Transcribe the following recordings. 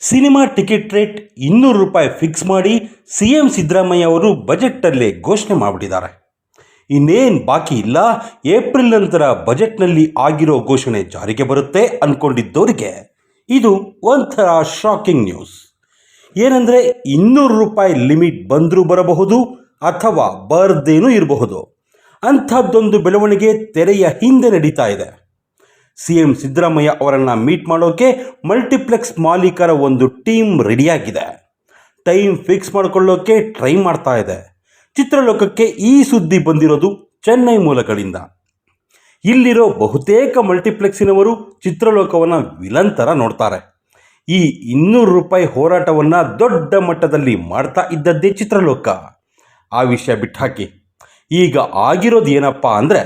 Cinema ticket rate ಇನ್ನೂರು ರೂಪಾಯಿ fix ಮಾಡಿ ಸಿ ಎಂ ಸಿದ್ದರಾಮಯ್ಯ ಅವರು ಬಜೆಟಲ್ಲೇ ಘೋಷಣೆ ಮಾಡಿಬಿಟ್ಟಿದ್ದಾರೆ. ಇನ್ನೇನು ಬಾಕಿ ಇಲ್ಲ, ಏಪ್ರಿಲ್ ನಂತರ ಬಜೆಟ್ನಲ್ಲಿ ಆಗಿರೋ ಘೋಷಣೆ ಜಾರಿಗೆ ಬರುತ್ತೆ ಅಂದ್ಕೊಂಡಿದ್ದವರಿಗೆ ಇದು ಒಂಥರ ಶಾಕಿಂಗ್ ನ್ಯೂಸ್ ಏನಂದರೆ ಇನ್ನೂರು ರೂಪಾಯಿ ಲಿಮಿಟ್ ಬಂದರೂ ಬರಬಹುದು ಅಥವಾ ಬರದೇನೂ ಇರಬಹುದು. ಅಂಥದ್ದೊಂದು ಬೆಳವಣಿಗೆ ತೆರೆಯ ಹಿಂದೆ ನಡೀತಾ ಇದೆ. ಸಿ ಎಂ ಸಿದ್ದರಾಮಯ್ಯ ಅವರನ್ನು ಮೀಟ್ ಮಾಡೋಕೆ ಮಲ್ಟಿಪ್ಲೆಕ್ಸ್ ಮಾಲೀಕರ ಒಂದು ಟೀಮ್ ರೆಡಿಯಾಗಿದೆ ಟೈಮ್ ಫಿಕ್ಸ್ ಮಾಡ್ಕೊಳ್ಳೋಕೆ ಟ್ರೈ ಮಾಡ್ತಾ ಇದೆ. ಚಿತ್ರಲೋಕಕ್ಕೆ ಈ ಸುದ್ದಿ ಬಂದಿರೋದು ಚೆನ್ನೈ ಮೂಲಗಳಿಂದ. ಇಲ್ಲಿರೋ ಬಹುತೇಕ ಮಲ್ಟಿಪ್ಲೆಕ್ಸಿನವರು ಚಿತ್ರಲೋಕವನ್ನು ವಿಲನ್ ಥರ ನೋಡ್ತಾರೆ. ಈ ಇನ್ನೂರು ರೂಪಾಯಿ ಹೋರಾಟವನ್ನು ದೊಡ್ಡ ಮಟ್ಟದಲ್ಲಿ ಮಾಡ್ತಾ ಇದ್ದದ್ದೇ ಚಿತ್ರಲೋಕ. ಆ ವಿಷಯ ಬಿಟ್ಟಾಕಿ ಈಗ ಆಗಿರೋದು ಏನಪ್ಪ ಅಂದರೆ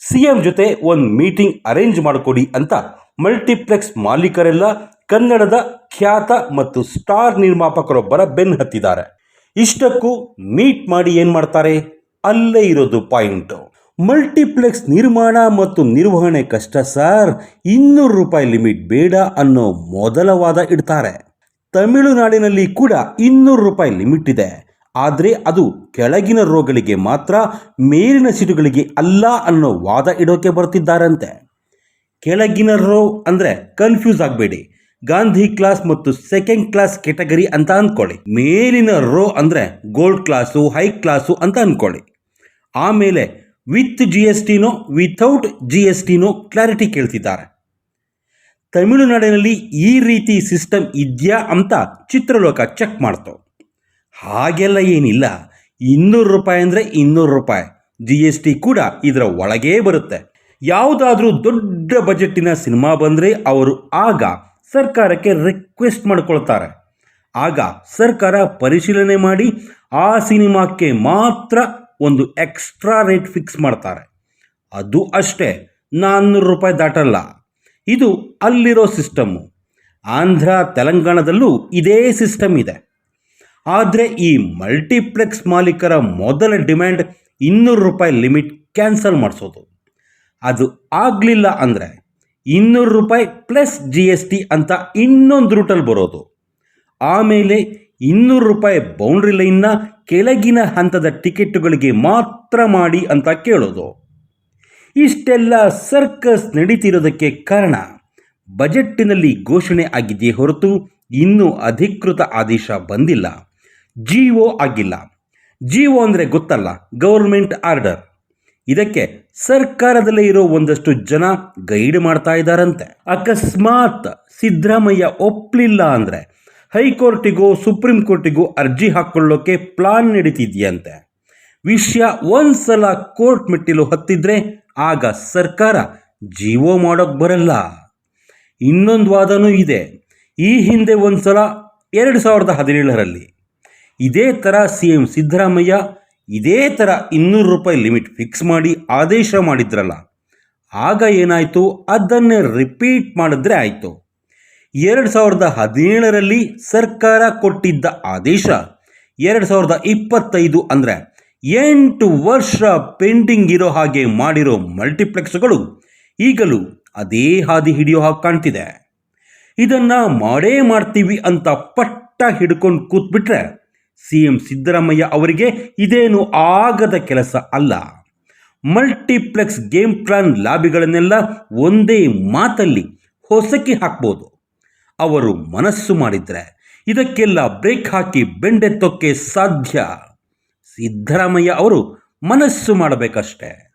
ಸಿ ಎಂ ಜೊತೆ ಒಂದು ಮೀಟಿಂಗ್ ಅರೇಂಜ್ ಮಾಡಿಕೊಡಿ ಅಂತ ಮಲ್ಟಿಪ್ಲೆಕ್ಸ್ ಮಾಲೀಕರೆಲ್ಲ ಕನ್ನಡದ ಖ್ಯಾತ ಮತ್ತು ಸ್ಟಾರ್ ನಿರ್ಮಾಪಕರೊಬ್ಬರ ಬೆನ್ನು ಹತ್ತಿದ್ದಾರೆ. ಇಷ್ಟಕ್ಕೂ ಮೀಟ್ ಮಾಡಿ ಏನು ಮಾಡ್ತಾರೆ? ಅಲ್ಲೇ ಇರೋದು ಪಾಯಿಂಟು. ಮಲ್ಟಿಪ್ಲೆಕ್ಸ್ ನಿರ್ಮಾಣ ಮತ್ತು ನಿರ್ವಹಣೆ ಕಷ್ಟ ಸರ್. ಇನ್ನೂರು ರೂಪಾಯಿ ಲಿಮಿಟ್ ಬೇಡ ಅನ್ನೋ ಮೊದಲ ವಾದ ಇಡ್ತಾರೆ. ತಮಿಳುನಾಡಿನಲ್ಲಿ ಕೂಡ ಇನ್ನೂರು ರೂಪಾಯಿ ಲಿಮಿಟ್ ಇದೆ. ಆದರೆ ಅದು ಕೆಳಗಿನ ರೋಗಳಿಗೆ ಮಾತ್ರ ಮೇಲಿನ ಸಿಟುಗಳಿಗೆ ಅಲ್ಲ ಅನ್ನೋ ವಾದ ಇಡೋಕೆ ಬರ್ತಿದ್ದಾರಂತೆ. ಕೆಳಗಿನ ರೋ ಅಂದರೆ ಕನ್ಫ್ಯೂಸ್ ಆಗಬೇಡಿ. ಗಾಂಧಿ ಕ್ಲಾಸ್ ಮತ್ತು ಸೆಕೆಂಡ್ ಕ್ಲಾಸ್ ಕೆಟಗರಿ ಅಂತ ಅಂದ್ಕೊಳ್ಳಿ ಮೇಲಿನ ರೋ ಅಂದರೆ ಗೋಲ್ಡ್ ಕ್ಲಾಸು ಹೈ ಕ್ಲಾಸು ಅಂತ ಅಂದ್ಕೊಳ್ಳಿ ಆಮೇಲೆ ವಿತ್ ಜಿ ಎಸ್ ಟಿನೋ ವಿಥೌಟ್ ಜಿ ಎಸ್ ಟಿನೋ ಕ್ಲಾರಿಟಿ ಕೇಳ್ತಿದ್ದಾರೆ. ತಮಿಳುನಾಡಿನಲ್ಲಿ ಈ ರೀತಿ ಸಿಸ್ಟಮ್ ಇದೆಯಾ ಅಂತ ಚಿತ್ರಲೋಕ ಚೆಕ್ ಮಾಡ್ತು. ಹಾಗೆಲ್ಲ ಏನಿಲ್ಲ. ಇನ್ನೂರು ರೂಪಾಯಿ ಅಂದರೆ ಇನ್ನೂರು ರೂಪಾಯಿ. ಜಿ ಎಸ್ ಟಿ ಕೂಡ ಇದರ ಒಳಗೇ ಬರುತ್ತೆ. ಯಾವುದಾದ್ರೂ ದೊಡ್ಡ ಬಜೆಟ್ಟಿನ ಸಿನಿಮಾ ಬಂದರೆ ಅವರು ಆಗ ಸರ್ಕಾರಕ್ಕೆ ರಿಕ್ವೆಸ್ಟ್ ಮಾಡ್ಕೊಳ್ತಾರೆ. ಆಗ ಸರ್ಕಾರ ಪರಿಶೀಲನೆ ಮಾಡಿ ಆ ಸಿನಿಮಾಕ್ಕೆ ಮಾತ್ರ ಒಂದು ಎಕ್ಸ್ಟ್ರಾ ರೇಟ್ ಫಿಕ್ಸ್ ಮಾಡ್ತಾರೆ. ಅದು ಅಷ್ಟೇ, ನಾನ್ನೂರು ರೂಪಾಯಿ ದಾಟಲ್ಲ. ಇದು ಅಲ್ಲಿರೋ ಸಿಸ್ಟಮ್ಮು ಆಂಧ್ರ, ತೆಲಂಗಾಣದಲ್ಲೂ ಇದೇ ಸಿಸ್ಟಮ್ ಇದೆ. ಆದರೆ ಈ ಮಲ್ಟಿಪ್ಲೆಕ್ಸ್ ಮಾಲೀಕರ ಮೊದಲ ಡಿಮ್ಯಾಂಡ್ ಇನ್ನೂರು ರೂಪಾಯಿ ಲಿಮಿಟ್ ಕ್ಯಾನ್ಸಲ್ ಮಾಡಿಸೋದು. ಅದು ಆಗಲಿಲ್ಲ ಅಂದರೆ ಇನ್ನೂರು ರೂಪಾಯಿ ಪ್ಲಸ್ ಜಿ ಎಸ್ ಟಿ ಅಂತ ಇನ್ನೊಂದು ರೂಟಲ್ಲಿ ಬರೋದು. ಆಮೇಲೆ ಇನ್ನೂರು ರೂಪಾಯಿ ಬೌಂಡ್ರಿ ಲೈನ್ನ ಕೆಳಗಿನ ಹಂತದ ಟಿಕೆಟುಗಳಿಗೆ ಮಾತ್ರ ಮಾಡಿ ಅಂತ ಕೇಳೋದು. ಇಷ್ಟೆಲ್ಲ ಸರ್ಕಸ್ ನಡೀತಿರೋದಕ್ಕೆ ಕಾರಣ ಬಜೆಟ್ಟಿನಲ್ಲಿ ಘೋಷಣೆ ಆಗಿದೆಯೇ ಹೊರತು ಇನ್ನೂ ಅಧಿಕೃತ ಆದೇಶ ಬಂದಿಲ್ಲ. ಜಿ ಒ ಆಗಿಲ್ಲ. ಜಿ ಒ ಅಂದರೆ ಗೊತ್ತಲ್ಲ ಗೌರ್ಮೆಂಟ್ ಆರ್ಡರ್ ಇದಕ್ಕೆ ಸರ್ಕಾರದಲ್ಲೇ ಇರೋ ಒಂದಷ್ಟು ಜನ ಗೈಡ್ ಮಾಡ್ತಾ ಇದ್ದಾರಂತೆ. ಅಕಸ್ಮಾತ್ ಸಿದ್ದರಾಮಯ್ಯ ಒಪ್ಪಲಿಲ್ಲ ಅಂದರೆ ಹೈಕೋರ್ಟಿಗೂ, ಸುಪ್ರೀಂ ಕೋರ್ಟಿಗೂ ಅರ್ಜಿ ಹಾಕ್ಕೊಳ್ಳೋಕೆ ಪ್ಲಾನ್ ನಡೀತಿದೆಯಂತೆ. ವಿಷಯ ಒಂದ್ಸಲ ಕೋರ್ಟ್ ಮೆಟ್ಟಿಲು ಹತ್ತಿದ್ರೆ ಆಗ ಸರ್ಕಾರ ಜೀವೋ ಮಾಡೋಕ್ಕೆ ಬರಲ್ಲ. ಇನ್ನೊಂದು ವಾದನೂ ಇದೆ. ಈ ಹಿಂದೆ ಒಂದು ಸಲ ಎರಡು ಸಾವಿರದ ಹದಿನೇಳರಲ್ಲಿ ಇದೇ ಥರ ಸಿ ಎಂ ಸಿದ್ದರಾಮಯ್ಯ ಇದೇ ಥರ ಇನ್ನೂರು ರೂಪಾಯಿ ಲಿಮಿಟ್ ಫಿಕ್ಸ್ ಮಾಡಿ ಆದೇಶ ಮಾಡಿದ್ರಲ್ಲ, ಆಗ ಏನಾಯಿತು? ಅದನ್ನೇ ರಿಪೀಟ್ ಮಾಡಿದ್ರೆ ಆಯಿತು. ಎರಡು ಸಾವಿರದ ಹದಿನೇಳರಲ್ಲಿ ಸರ್ಕಾರ ಕೊಟ್ಟಿದ್ದ ಆದೇಶ ಎರಡು ಸಾವಿರದ ಇಪ್ಪತ್ತೈದು ಅಂದರೆ ಎಂಟು ವರ್ಷ ಪೆಂಡಿಂಗ್ ಇರೋ ಹಾಗೆ ಮಾಡಿರೋ ಮಲ್ಟಿಪ್ಲೆಕ್ಸ್ಗಳು ಈಗಲೂ ಅದೇ ಹಾದಿ ಹಿಡಿಯೋ ಹಾಗೆ ಕಾಣ್ತಿದೆ. ಇದನ್ನು ಮಾಡೇ ಮಾಡ್ತೀವಿ ಅಂತ ಪಟ್ಟ ಹಿಡ್ಕೊಂಡು ಕೂತ್ಬಿಟ್ರೆ ಸಿ ಎಂ ಸಿದ್ದರಾಮಯ್ಯ ಅವರಿಗೆ ಇದೇನು ಆಗದ ಕೆಲಸ ಅಲ್ಲ. ಮಲ್ಟಿಪ್ಲೆಕ್ಸ್ ಗೇಮ್ ಪ್ಲಾನ್ ಲಾಬಿಗಳನ್ನೆಲ್ಲ ಒಂದೇ ಮಾತಲ್ಲಿ ಹೊಸಕಿ ಹಾಕ್ಬೋದು. ಅವರು ಮನಸ್ಸು ಮಾಡಿದರೆ ಇದಕ್ಕೆಲ್ಲ ಬ್ರೇಕ್ ಹಾಕಿ ಬೆಂಡೆತ್ತೋಕ್ಕೆ ಸಾಧ್ಯ. ಸಿದ್ದರಾಮಯ್ಯ ಅವರು ಮನಸ್ಸು ಮಾಡಬೇಕಷ್ಟೆ.